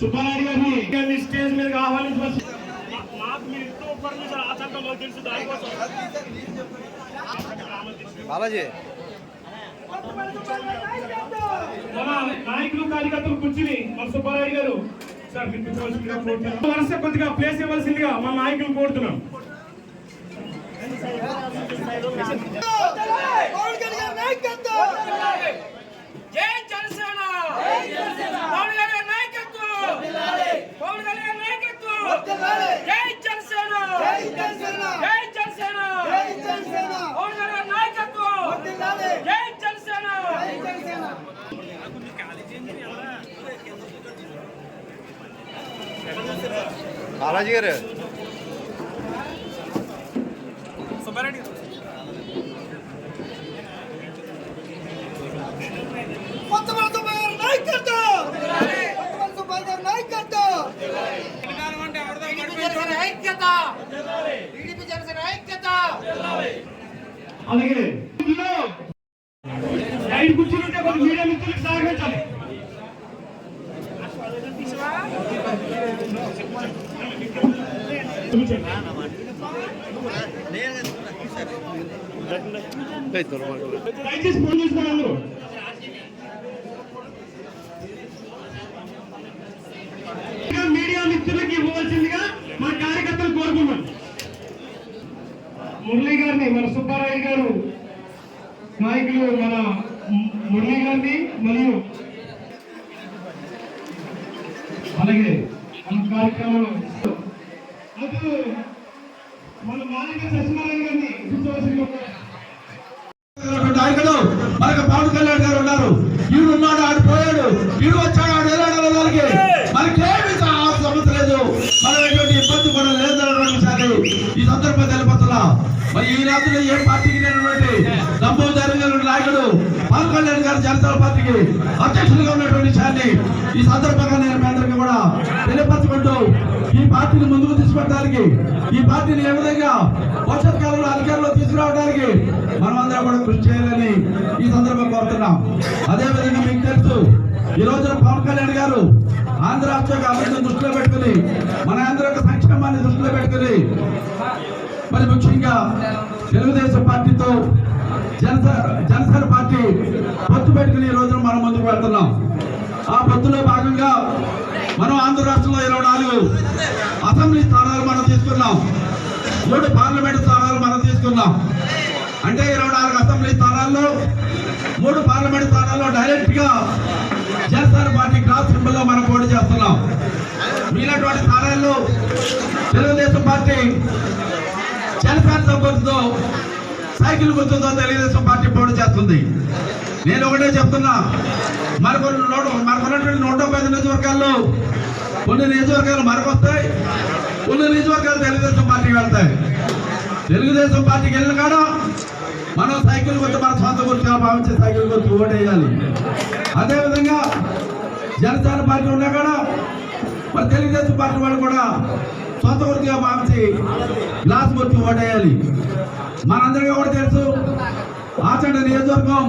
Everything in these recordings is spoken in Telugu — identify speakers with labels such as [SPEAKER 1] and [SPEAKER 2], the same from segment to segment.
[SPEAKER 1] సుబ్బారెడ్డి గారిని గారిని స్టేజ్ మీద ఆహ్వానించవచ్చు
[SPEAKER 2] మాకు మీరు ఇంట్లో పర్మిషన్ ఆ చట్టం మాకు తెలుసు దానికోసం
[SPEAKER 3] బాలాజీ.
[SPEAKER 1] మన నాయకులు కార్యకర్తలు కూర్చుని మన సుబ్బారెడ్డి గారు. సార్ కొద్దిగా ప్లేస్ ఇవ్వాల్సిందిగా మన నాయకులు కోరుతున్నాం
[SPEAKER 4] జై జనసేన పవన్ కళ్యాణ్ నాయకత్వం పవన్ కళ్యాణ్ నాయకత్వం జై జనసేన జై జనసేన పవన్ కళ్యాణ్ నాయకత్వం జై జనసేన
[SPEAKER 3] బాలాజీ గారు.
[SPEAKER 4] ఐక్యత
[SPEAKER 1] అలాగే ఇందులో కూర్చుంటే మీడియా మిత్రులకు సహకరించాలి. దయచేసి ఫోన్ చేసుకోండి అందరూ? మీడియా మిత్రులకి ఇవ్వవలసిందిగా మా కార్యకర్తలు కోరుకున్నాం మురళీ గారిని మన సుబ్బారాయుడు గారు నాయకులు మన మురళీ గారిని మరియు అలాగే మన కార్యక్రమంలో అటు మన మాలిక సత్యనారాయణ గారిని
[SPEAKER 5] నాయకుడు మనకు పవన్ కళ్యాణ్ గారు ఉన్నారు. ఈడు ఉన్నాడు ఆడు పోయాడు. ఈడు వచ్చాడు ఆడు వెళ్ళాడు దానికి. మనకేమి సమస్య లేదు. మనం ఎటువంటి ఇబ్బంది కూడా లేదు ఈ సందర్భంగా తెలిపోతున్నా మరి ఈ రాత్రి ఏ పార్టీకి లేనటువంటి నమ్మకం జరిగిన నాయకుడు పవన్ కళ్యాణ్ గారు జనతా పార్టీకి అధ్యక్షులుగా ఉన్నటువంటి విషయాన్ని ఈ సందర్భంగా నేను మీ అందరికీ కూడా తెలియపరచుకుంటూ ఈ పార్టీని ముందుకు తీసుకెళ్ళడానికి ఈ పార్టీని ఏ విధంగా భవిష్యత్ కాలంలో అధికారంలో తీసుకురావడానికి మనం అందరం కూడా కృషి చేయాలని ఈ సందర్భంగా కోరుతున్నాం. అదే విధంగా మీకు తెలుసు ఈ రోజున పవన్ కళ్యాణ్ గారు ఆంధ్ర రాష్ట్ర అభివృద్ధిని దృష్టిలో పెట్టుకుని మన ఆంధ్ర యొక్క సంక్షేమాన్ని దృష్టిలో పెట్టుకుని మరి ముఖ్యంగా తెలుగుదేశం పార్టీతో జనసేన జనసేన పార్టీ పొత్తు పెట్టుకుని ఈ రోజున మనం ముందుకు వెళ్తున్నాం. ఆ పొత్తులో భాగంగా మనం ఆంధ్ర రాష్ట్రంలో ఇరవై నాలుగు అసెంబ్లీ స్థానాలు మనం తీసుకున్నాం. మూడు పార్లమెంట్ స్థానాలు మనం తీసుకున్నాం. అంటే ఇరవై నాలుగు అసెంబ్లీ స్థానాల్లో మూడు పార్లమెంట్ స్థానాల్లో డైరెక్ట్గా జనసేన పార్టీ క్రాస్ సింబల్లో మనం పోటీ చేస్తున్నాం. మిగిలినటువంటి స్థానాల్లో తెలుగుదేశం పార్టీ జనసేన సపోర్టుతో సైకిల్ గుర్తుందో తెలుగుదేశం పార్టీ పోటీ చేస్తుంది. నేను ఒకటే చెప్తున్నా. మనకు నూట మనకున్నటువంటి నూట పది నియోజకవర్గాల్లో కొన్ని నియోజకవర్గాలు మరొకొస్తాయి కొన్ని నియోజకవర్గాలు తెలుగుదేశం పార్టీకి వెళ్తాయి. తెలుగుదేశం పార్టీకి వెళ్ళిన కాడ మనం సైకిల్ గుర్తు మన సొంత గుర్తుగా భావించే సైకిల్ గుర్తు ఓటేయాలి. అదేవిధంగా జనసేన పార్టీ ఉన్నా కాడ మరి తెలుగుదేశం పార్టీ వాళ్ళు కూడా సొంత గుర్తుగా భావించి గ్లాస్ గుర్తు ఓటేయాలి. మనందరికీ కూడా తెలుసు ఆచండ నియోజకవర్గం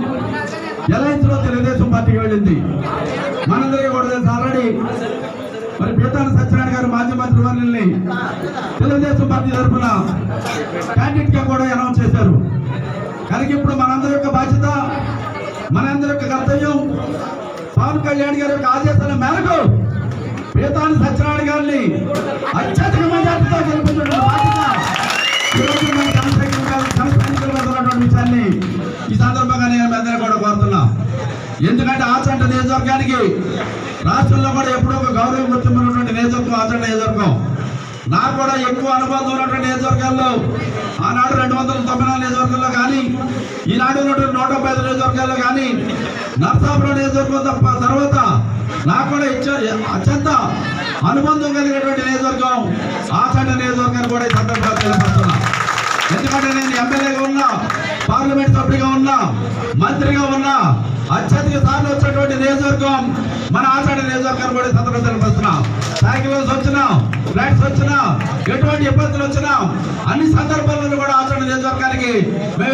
[SPEAKER 5] ఎలయన్స్లో తెలుగుదేశం పార్టీకి వెళ్ళింది. మనందరికీ కూడా తెలుసు ఆల్రెడీ మరి పీతాన సత్యనారాయణ గారు మాజీ మంత్రి వర్యుల్ని తెలుగుదేశం పార్టీ తరఫున క్యాండిడేట్గా కూడా అనౌన్స్ చేశారు. కనుక ఇప్పుడు మనందరి యొక్క బాధ్యత మనందరి యొక్క కర్తవ్యం పవన్ కళ్యాణ్ గారి యొక్క ఆదేశాల మేరకు పీతాన సత్యనారాయణ గారిని అత్యధిక మెజార్టీతో గెలిపించడం బాధ్యత ఈరోజు మన జనసైనికులు గారు- విషయాన్ని ఈ సందర్భంగా నేను మీ అందరినీ కూడా కోరుతున్నా. ఎందుకంటే ఆచంట నియోజకవర్గానికి రాష్ట్రంలో కూడా ఎప్పుడో ఒక గౌరవం గుర్తింపున్నటువంటి నియోజకవర్గం ఆచంట నియోజకవర్గం. నాకు కూడా ఎక్కువ అనుబంధం ఉన్నటువంటి నియోజకవర్గాల్లో ఆనాడు రెండు వందల తొంభై నాలుగు నియోజకవర్గాల్లో కానీ ఈనాడు ఉన్నటువంటి నూట ముప్పై ఐదు నియోజకవర్గాల్లో కానీ నర్సాపురం నియోజకవర్గం తప్ప తర్వాత నాకు కూడా ఇచ్చే అత్యంత అనుబంధం కలిగినటువంటి నియోజకవర్గం ఆచండ నియోజకవర్గాన్ని కూడా ఈ సందర్భంగా తెలియపరుస్తున్నా. ఎందుకంటే నేను ఎమ్మెల్యేగా ఉన్నా పార్లమెంట్ సభ్యుడిగా ఉన్నా మంత్రిగా ఉన్నా అత్యధిక సార్లు వచ్చినటువంటి నియోజకవర్గం మన ఆచార్య నియోజకవర్గాన్ని కూడా ఈ సందర్భంగా తెలియపరుస్తున్నా. సైకిల్స్ వచ్చినా. ఫ్లాట్స్ వచ్చినా ఎటువంటి ఇబ్బందులు వచ్చినా అన్ని సందర్భాలను కూడా ఆచరణ నియోజకవర్గానికి మేము